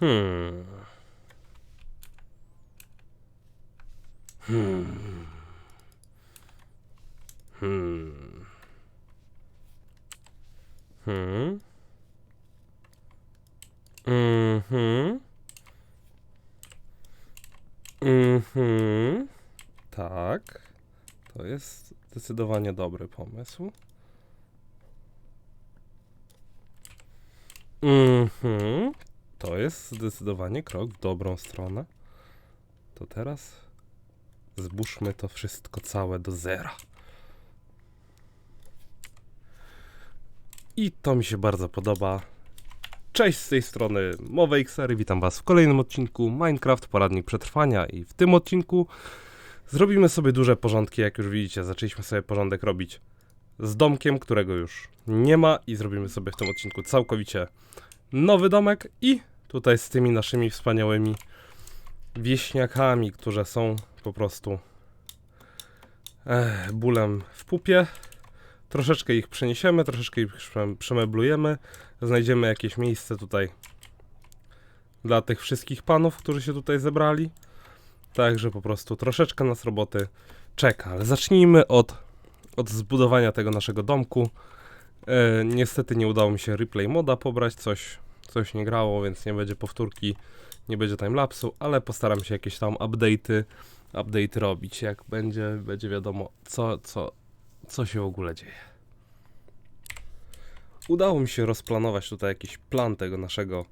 Hmm. Hmm. Hmm. Hmm. Mhm. Mhm. Tak. To jest zdecydowanie dobry pomysł. Mhm. To jest zdecydowanie krok w dobrą stronę. To teraz zbóżmy to wszystko całe do zera. I to mi się bardzo podoba. Cześć z tej strony Mowe XR, witam was w kolejnym odcinku Minecraft Poradnik Przetrwania i w tym odcinku zrobimy sobie duże porządki, jak już widzicie, zaczęliśmy sobie porządek robić z domkiem, którego już nie ma i zrobimy sobie w tym odcinku całkowicie nowy domek i tutaj z tymi naszymi wspaniałymi wieśniakami, które są po prostu eh, bólem w pupie. Troszeczkę ich przeniesiemy, troszeczkę ich prze- przemeblujemy, znajdziemy jakieś miejsce tutaj dla tych wszystkich panów, którzy się tutaj zebrali. Także po prostu troszeczkę nas roboty czeka, ale zacznijmy od, od zbudowania tego naszego domku. E, niestety nie udało mi się replay moda pobrać, coś, coś nie grało, więc nie będzie powtórki, nie będzie timelapsu, ale postaram się jakieś tam update'y, update'y robić, jak będzie, będzie wiadomo co, co, co się w ogóle dzieje. Udało mi się rozplanować tutaj jakiś plan tego naszego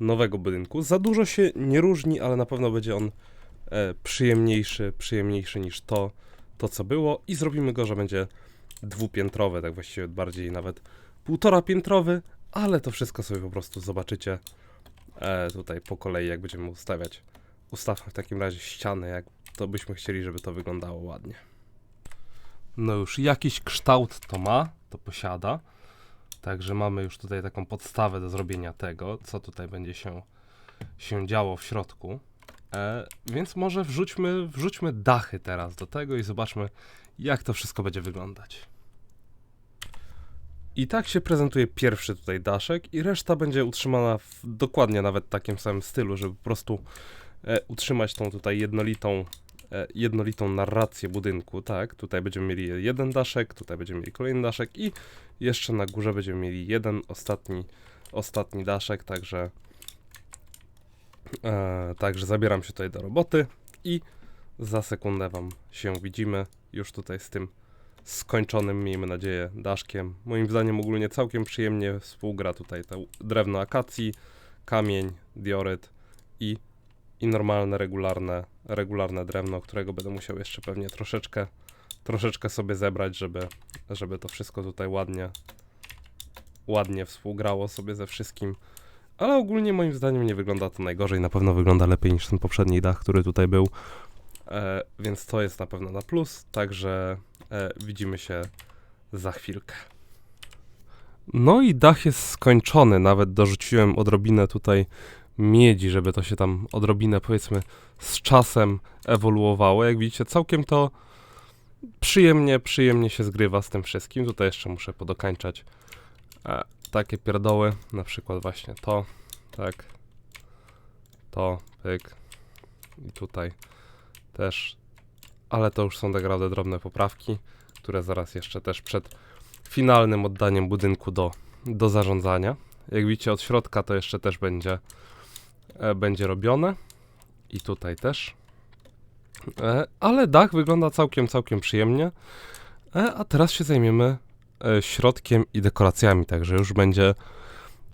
nowego budynku. Za dużo się nie różni, ale na pewno będzie on e, przyjemniejszy, przyjemniejszy niż to, to, co było i zrobimy go, że będzie dwupiętrowy, tak właściwie bardziej nawet półtora piętrowy, ale to wszystko sobie po prostu zobaczycie e, tutaj po kolei, jak będziemy ustawiać. Ustawmy w takim razie ściany, jak to byśmy chcieli, żeby to wyglądało ładnie. No już jakiś kształt to ma, to posiada. Także mamy już tutaj taką podstawę do zrobienia tego, co tutaj będzie się, się działo w środku. E, więc może wrzućmy, wrzućmy dachy teraz do tego i zobaczmy, jak to wszystko będzie wyglądać. I tak się prezentuje pierwszy tutaj daszek i reszta będzie utrzymana w dokładnie nawet takim samym stylu, żeby po prostu e, utrzymać tą tutaj jednolitą, e, jednolitą narrację budynku, tak? Tutaj będziemy mieli jeden daszek, tutaj będziemy mieli kolejny daszek i jeszcze na górze będziemy mieli jeden ostatni, ostatni daszek, także e, także zabieram się tutaj do roboty i za sekundę wam się widzimy już tutaj z tym skończonym, miejmy nadzieję, daszkiem. Moim zdaniem ogólnie całkiem przyjemnie współgra tutaj to drewno akacji, kamień, dioryt i, i normalne, regularne, regularne drewno, którego będę musiał jeszcze pewnie troszeczkę, troszeczkę sobie zebrać, żeby, żeby to wszystko tutaj ładnie, ładnie współgrało sobie ze wszystkim. Ale ogólnie moim zdaniem nie wygląda to najgorzej, na pewno wygląda lepiej niż ten poprzedni dach, który tutaj był. E, więc to jest na pewno na plus, także e, widzimy się za chwilkę. No i dach jest skończony, nawet dorzuciłem odrobinę tutaj miedzi, żeby to się tam odrobinę powiedzmy z czasem ewoluowało. Jak widzicie, całkiem to przyjemnie, przyjemnie się zgrywa z tym wszystkim. Tutaj jeszcze muszę podokańczać e, takie pierdoły, na przykład właśnie to, tak, to, pyk i tutaj też, ale to już są tak naprawdę drobne poprawki, które zaraz jeszcze też przed finalnym oddaniem budynku do, do zarządzania. Jak widzicie od środka to jeszcze też będzie, e, będzie robione i tutaj też. E, ale dach wygląda całkiem, całkiem przyjemnie. E, a teraz się zajmiemy e, środkiem i dekoracjami, także już będzie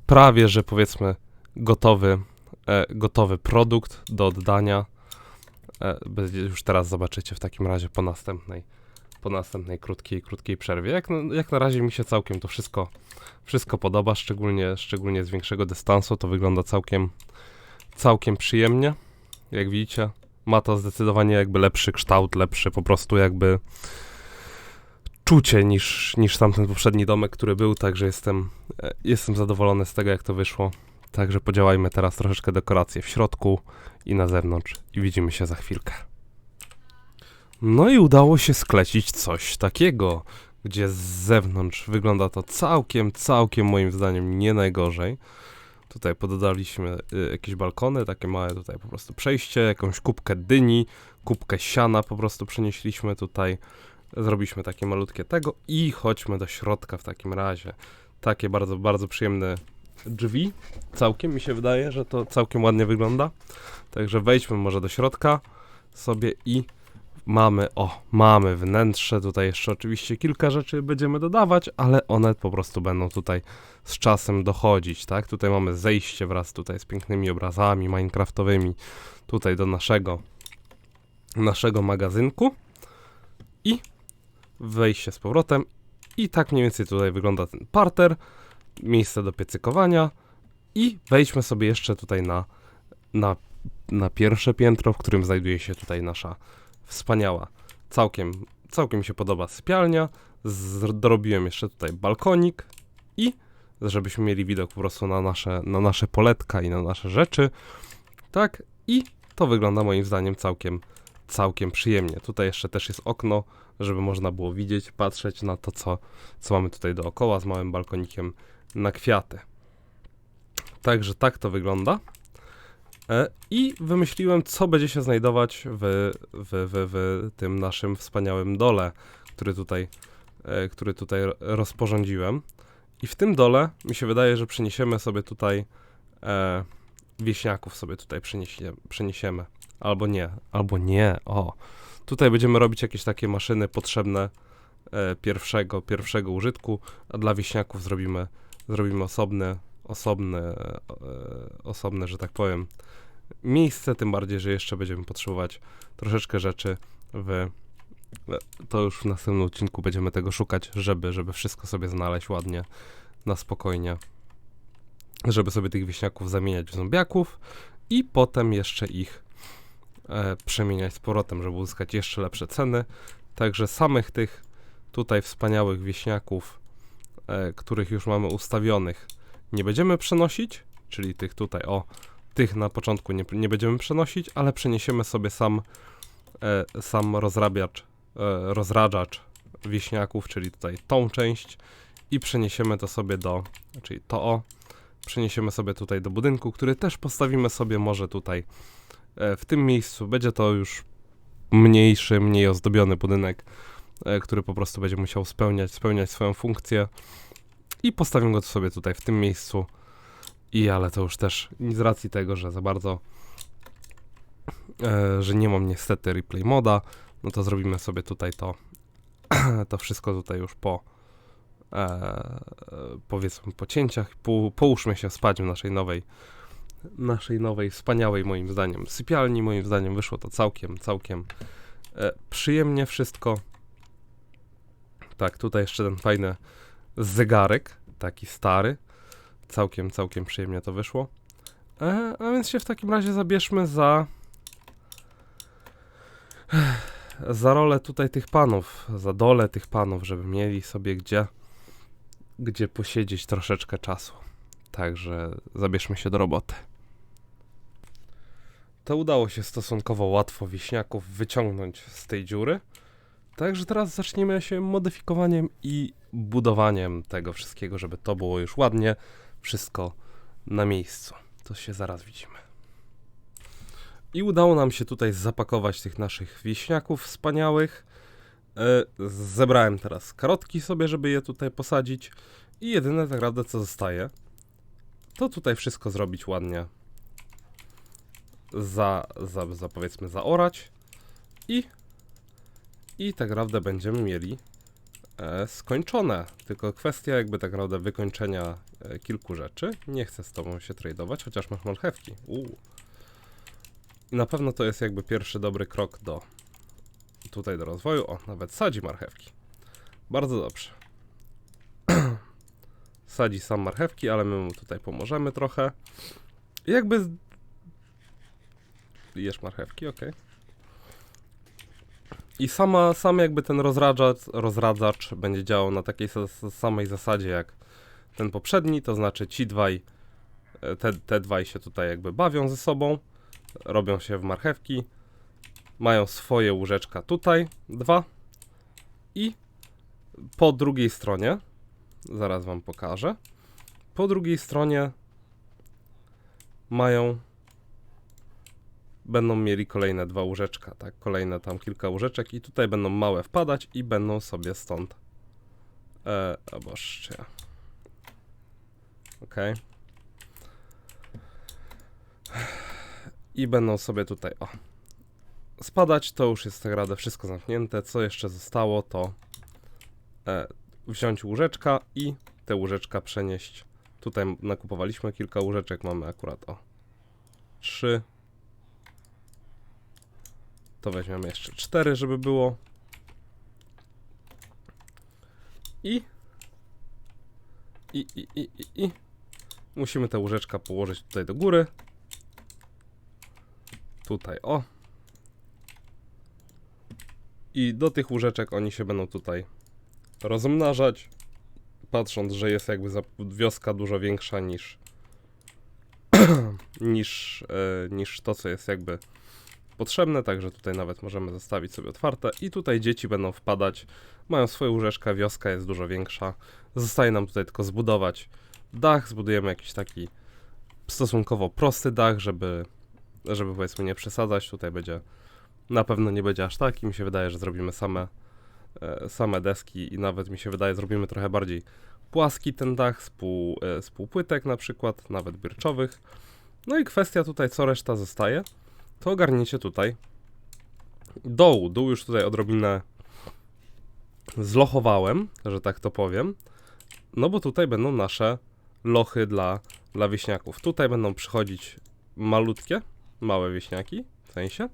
prawie, że powiedzmy gotowy, e, gotowy produkt do oddania. E, już teraz zobaczycie w takim razie po następnej, po następnej krótkiej, krótkiej przerwie. Jak, jak na razie mi się całkiem to wszystko, wszystko podoba, szczególnie, szczególnie z większego dystansu. To wygląda całkiem, całkiem przyjemnie. Jak widzicie, ma to zdecydowanie jakby lepszy kształt, lepszy po prostu jakby czucie niż, niż tamten poprzedni domek, który był, także jestem, e, jestem zadowolony z tego, jak to wyszło. Także podziałajmy teraz troszeczkę dekoracje w środku i na zewnątrz i widzimy się za chwilkę. No i udało się sklecić coś takiego, gdzie z zewnątrz wygląda to całkiem, całkiem moim zdaniem nie najgorzej. Tutaj pododaliśmy y, jakieś balkony, takie małe tutaj po prostu przejście, jakąś kubkę dyni, kubkę siana po prostu przenieśliśmy tutaj. Zrobiliśmy takie malutkie tego i chodźmy do środka w takim razie. Takie bardzo, bardzo przyjemne drzwi. Całkiem mi się wydaje, że to całkiem ładnie wygląda. Także wejdźmy może do środka sobie i mamy, o, mamy wnętrze. Tutaj jeszcze oczywiście kilka rzeczy będziemy dodawać, ale one po prostu będą tutaj z czasem dochodzić, tak? Tutaj mamy zejście wraz tutaj z pięknymi obrazami minecraftowymi tutaj do naszego naszego magazynku i wejście z powrotem i tak mniej więcej tutaj wygląda ten parter, miejsce do piecykowania i wejdźmy sobie jeszcze tutaj na, na, na pierwsze piętro, w którym znajduje się tutaj nasza wspaniała, całkiem, całkiem się podoba sypialnia, Z- dorobiłem jeszcze tutaj balkonik i żebyśmy mieli widok po prostu na nasze, na nasze poletka i na nasze rzeczy, tak i to wygląda moim zdaniem całkiem, całkiem przyjemnie. Tutaj jeszcze też jest okno, żeby można było widzieć, patrzeć na to, co, co mamy tutaj dookoła z małym balkonikiem na kwiaty. Także tak to wygląda. E, I wymyśliłem, co będzie się znajdować w, w, w, w tym naszym wspaniałym dole, który tutaj, e, który tutaj ro- rozporządziłem. I w tym dole mi się wydaje, że przeniesiemy sobie tutaj e, wieśniaków sobie tutaj przeniesie, przeniesiemy. Albo nie, albo nie, o. Tutaj będziemy robić jakieś takie maszyny potrzebne e, pierwszego, pierwszego użytku, a dla wieśniaków zrobimy, zrobimy osobne, osobne, e, osobne, że tak powiem, miejsce, tym bardziej, że jeszcze będziemy potrzebować troszeczkę rzeczy w e, to już w następnym odcinku będziemy tego szukać, żeby, żeby wszystko sobie znaleźć ładnie, na spokojnie, żeby sobie tych wieśniaków zamieniać w zombiaków i potem jeszcze ich e, przemieniać z powrotem, żeby uzyskać jeszcze lepsze ceny. Także samych tych tutaj wspaniałych wieśniaków, których już mamy ustawionych, nie będziemy przenosić, czyli tych tutaj, o, tych na początku nie, nie będziemy przenosić, ale przeniesiemy sobie sam, e, sam rozrabiacz, e, rozradzacz wieśniaków, czyli tutaj tą część i przeniesiemy to sobie do, czyli to o, przeniesiemy sobie tutaj do budynku, który też postawimy sobie może tutaj e, w tym miejscu. Będzie to już mniejszy, mniej ozdobiony budynek, e, który po prostu będzie musiał spełniać, spełniać swoją funkcję i postawimy go sobie tutaj w tym miejscu. I ale to już też z racji tego, że za bardzo, e, że nie mam niestety replay moda, no to zrobimy sobie tutaj to, to wszystko tutaj już po, e, powiedzmy po cięciach. Po, połóżmy się spać w naszej nowej, naszej nowej, wspaniałej moim zdaniem sypialni. Moim zdaniem wyszło to całkiem, całkiem e, przyjemnie wszystko. Tak, tutaj jeszcze ten fajny zegarek, taki stary. Całkiem, całkiem przyjemnie to wyszło. E, a więc się w takim razie zabierzmy za za rolę tutaj tych panów, za dolę tych panów, żeby mieli sobie gdzie gdzie posiedzieć troszeczkę czasu. Także zabierzmy się do roboty. To udało się stosunkowo łatwo wieśniaków wyciągnąć z tej dziury. Także teraz zaczniemy się modyfikowaniem i budowaniem tego wszystkiego, żeby to było już ładnie wszystko na miejscu. To się zaraz widzimy. I udało nam się tutaj zapakować tych naszych wieśniaków wspaniałych. E, zebrałem teraz karotki sobie, żeby je tutaj posadzić. I jedyne tak naprawdę co zostaje, to tutaj wszystko zrobić ładnie. Za, za, za powiedzmy zaorać. I, i tak naprawdę będziemy mieli e, skończone. Tylko kwestia jakby tak naprawdę wykończenia e, kilku rzeczy. Nie chcę z tobą się tradować, chociaż masz marchewki. Uuu. I na pewno to jest jakby pierwszy dobry krok do tutaj do rozwoju. O, nawet sadzi marchewki. Bardzo dobrze. sadzi sam marchewki, ale my mu tutaj pomożemy trochę. I jakby... Jesz marchewki, ok. I sama, sam jakby ten rozradzacz, rozradzacz będzie działał na takiej sa- samej zasadzie jak ten poprzedni, to znaczy ci dwaj, e, te, te dwaj się tutaj jakby bawią ze sobą, robią się w marchewki, mają swoje łóżeczka tutaj, dwa i po drugiej stronie, zaraz wam pokażę, po drugiej stronie mają będą mieli kolejne dwa łóżeczka, tak, kolejne tam kilka łóżeczek i tutaj będą małe wpadać i będą sobie stąd e, o boż, ja. Okej. I będą sobie tutaj, o, spadać, to już jest tak naprawdę wszystko zamknięte, co jeszcze zostało to e, wziąć łóżeczka i te łóżeczka przenieść. Tutaj nakupowaliśmy kilka łóżeczek, mamy akurat o trzy. To weźmiemy jeszcze cztery, żeby było. I i, i, i, i, i musimy te łóżeczka położyć tutaj do góry. Tutaj o. I do tych łóżeczek oni się będą tutaj rozmnażać patrząc, że jest jakby wioska dużo większa niż niż, e, niż to, co jest jakby potrzebne, także tutaj nawet możemy zostawić sobie otwarte. I tutaj dzieci będą wpadać, mają swoje łóżeczka, wioska jest dużo większa, zostaje nam tutaj tylko zbudować dach, zbudujemy jakiś taki stosunkowo prosty dach, żeby, żeby powiedzmy nie przesadzać, tutaj będzie, na pewno nie będzie aż tak i mi się wydaje, że zrobimy same e, same deski i nawet mi się wydaje, zrobimy trochę bardziej płaski ten dach z, pół, e, z półpłytek na przykład, nawet birczowych. No i kwestia tutaj, co reszta zostaje, to ogarniecie tutaj dołu. Dół już tutaj odrobinę zlochowałem, że tak to powiem, no bo tutaj będą nasze lochy dla, dla wieśniaków. Tutaj będą przychodzić malutkie, małe wieśniaki, w sensie,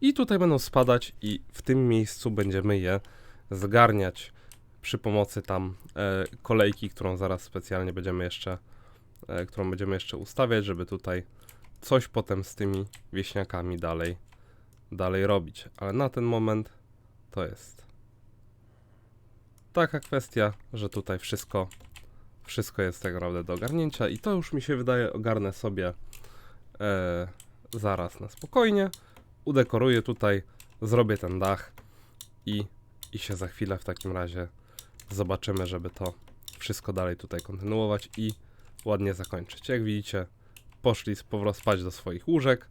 i tutaj będą spadać i w tym miejscu będziemy je zgarniać przy pomocy tam e, kolejki, którą zaraz specjalnie będziemy jeszcze, e, którą będziemy jeszcze ustawiać, żeby tutaj coś potem z tymi wieśniakami dalej, dalej robić. Ale na ten moment to jest taka kwestia, że tutaj wszystko, wszystko jest tak naprawdę do ogarnięcia i to już mi się wydaje ogarnę sobie e, zaraz na spokojnie. Udekoruję tutaj, zrobię ten dach i i się za chwilę w takim razie zobaczymy, żeby to wszystko dalej tutaj kontynuować i ładnie zakończyć. Jak widzicie, poszli z powrotem spać do swoich łóżek.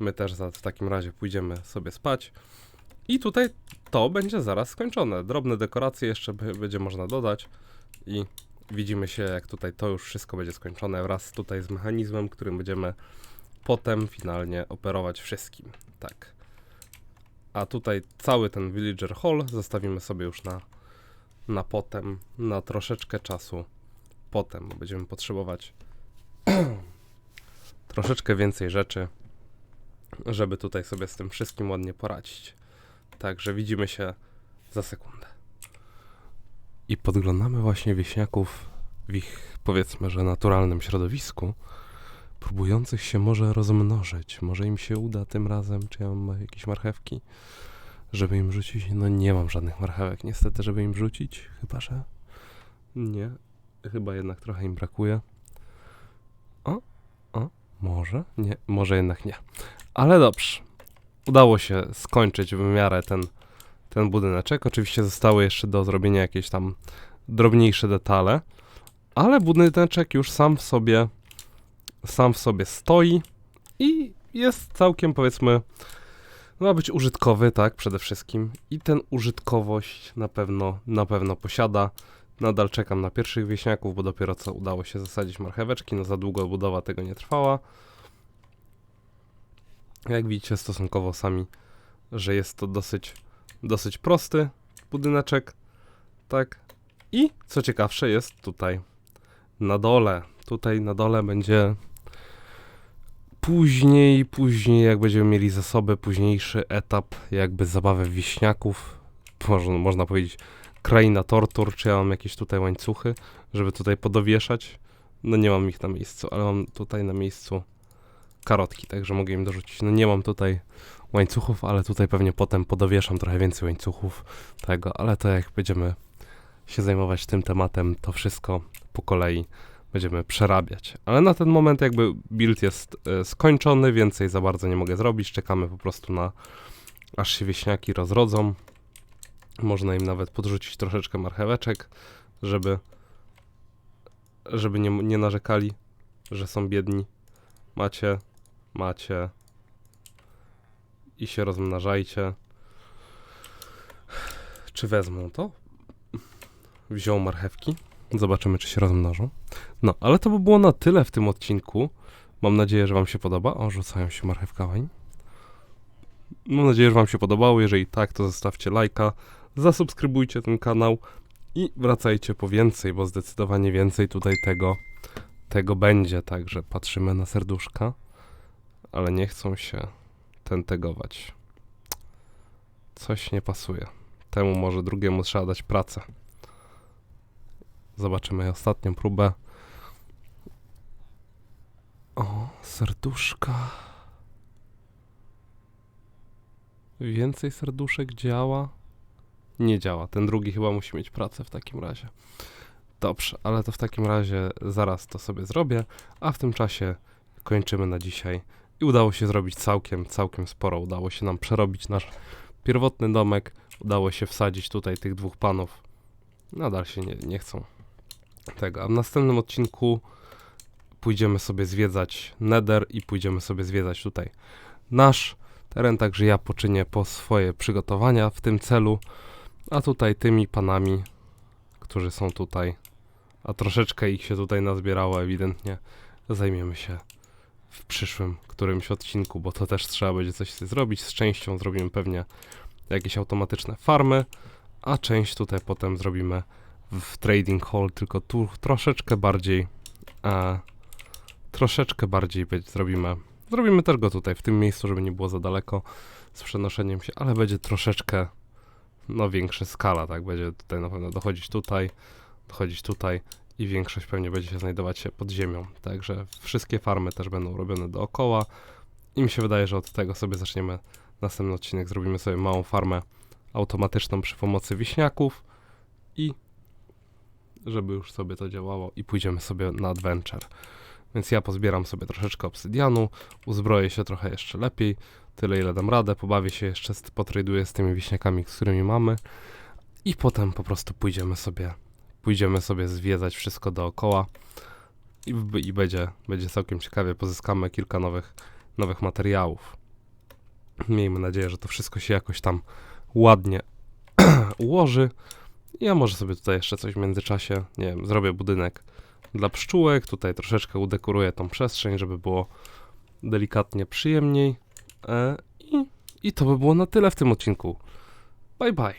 My też za, w takim razie pójdziemy sobie spać. I tutaj to będzie zaraz skończone. Drobne dekoracje jeszcze będzie można dodać i widzimy się, jak tutaj to już wszystko będzie skończone wraz tutaj z mechanizmem, którym będziemy potem finalnie operować wszystkim. Tak. A tutaj cały ten Villager Hall zostawimy sobie już na, na potem, na troszeczkę czasu potem, bo będziemy potrzebować troszeczkę więcej rzeczy, żeby tutaj sobie z tym wszystkim ładnie poradzić. Także widzimy się za sekundę. I podglądamy właśnie wieśniaków w ich, powiedzmy, że naturalnym środowisku, próbujących się może rozmnożyć. Może im się uda tym razem, czy ja mam jakieś marchewki, żeby im rzucić. No nie mam żadnych marchewek, niestety, żeby im rzucić, chyba że. Nie, chyba jednak trochę im brakuje. O, może? Nie, może jednak nie. Ale dobrze. Udało się skończyć w miarę ten, ten budyneczek. Oczywiście zostały jeszcze do zrobienia jakieś tam drobniejsze detale, ale budyneczek już sam w sobie sam w sobie stoi i jest całkiem powiedzmy ma być użytkowy, tak, przede wszystkim i ten użytkowość na pewno, na pewno posiada. Nadal czekam na pierwszych wieśniaków, bo dopiero co udało się zasadzić marcheweczki, no za długo budowa tego nie trwała. Jak widzicie stosunkowo sami, że jest to dosyć, dosyć prosty budyneczek, tak. I co ciekawsze jest tutaj na dole, tutaj na dole będzie później, później jak będziemy mieli zasoby, późniejszy etap jakby zabawy wieśniaków, można, można powiedzieć kraina tortur, czy ja mam jakieś tutaj łańcuchy, żeby tutaj podowieszać. No nie mam ich na miejscu, ale mam tutaj na miejscu karotki, także mogę im dorzucić. No nie mam tutaj łańcuchów, ale tutaj pewnie potem podowieszam trochę więcej łańcuchów tego, ale to jak będziemy się zajmować tym tematem, to wszystko po kolei będziemy przerabiać. Ale na ten moment jakby build jest e, skończony, więcej za bardzo nie mogę zrobić. Czekamy po prostu na aż się wieśniaki rozrodzą. Można im nawet podrzucić troszeczkę marcheweczek, żeby żeby nie, nie narzekali, że są biedni. Macie, macie. I się rozmnażajcie. Czy wezmą to? Wziął marchewki. Zobaczymy, czy się rozmnożą. No, ale to by było na tyle w tym odcinku. Mam nadzieję, że Wam się podoba. O, rzucają się marchewkami. Mam nadzieję, że Wam się podobało. Jeżeli tak, to zostawcie lajka, zasubskrybujcie ten kanał i wracajcie po więcej, bo zdecydowanie więcej tutaj tego, tego będzie. Także patrzymy na serduszka, ale nie chcą się tentegować. Coś nie pasuje. Temu może drugiemu trzeba dać pracę. Zobaczymy ostatnią próbę. O, serduszka. Więcej serduszek działa? Nie działa. Ten drugi chyba musi mieć pracę w takim razie. Dobrze, ale to w takim razie zaraz to sobie zrobię, a w tym czasie kończymy na dzisiaj. I udało się zrobić całkiem, całkiem sporo. Udało się nam przerobić nasz pierwotny domek. Udało się wsadzić tutaj tych dwóch panów. Nadal się nie, nie chcą tego. A w następnym odcinku pójdziemy sobie zwiedzać Nether i pójdziemy sobie zwiedzać tutaj nasz teren, także ja poczynię po swoje przygotowania w tym celu, a tutaj tymi panami, którzy są tutaj, a troszeczkę ich się tutaj nazbierało ewidentnie, zajmiemy się w przyszłym którymś odcinku, bo to też trzeba będzie coś zrobić. Z częścią zrobimy pewnie jakieś automatyczne farmy, a część tutaj potem zrobimy w trading hall, tylko tu troszeczkę bardziej e, troszeczkę bardziej zrobimy zrobimy też go tutaj, w tym miejscu, żeby nie było za daleko z przenoszeniem się, ale będzie troszeczkę no większa skala, tak, będzie tutaj na pewno dochodzić tutaj, dochodzić tutaj i większość pewnie będzie się znajdować się pod ziemią, także wszystkie farmy też będą robione dookoła. I mi się wydaje, że od tego sobie zaczniemy następny odcinek, zrobimy sobie małą farmę automatyczną przy pomocy wiśniaków i żeby już sobie to działało i pójdziemy sobie na adventure. Więc ja pozbieram sobie troszeczkę obsydianu, uzbroję się trochę jeszcze lepiej, tyle ile dam radę, pobawię się jeszcze, potraduję z tymi wiśniakami, z którymi mamy i potem po prostu pójdziemy sobie, pójdziemy sobie zwiedzać wszystko dookoła i, i będzie, będzie całkiem ciekawie, pozyskamy kilka nowych, nowych materiałów. Miejmy nadzieję, że to wszystko się jakoś tam ładnie ułoży. Ja może sobie tutaj jeszcze coś w międzyczasie, nie wiem, zrobię budynek dla pszczółek. Tutaj troszeczkę udekoruję tą przestrzeń, żeby było delikatnie przyjemniej. E, i, I to by było na tyle w tym odcinku. Bye bye.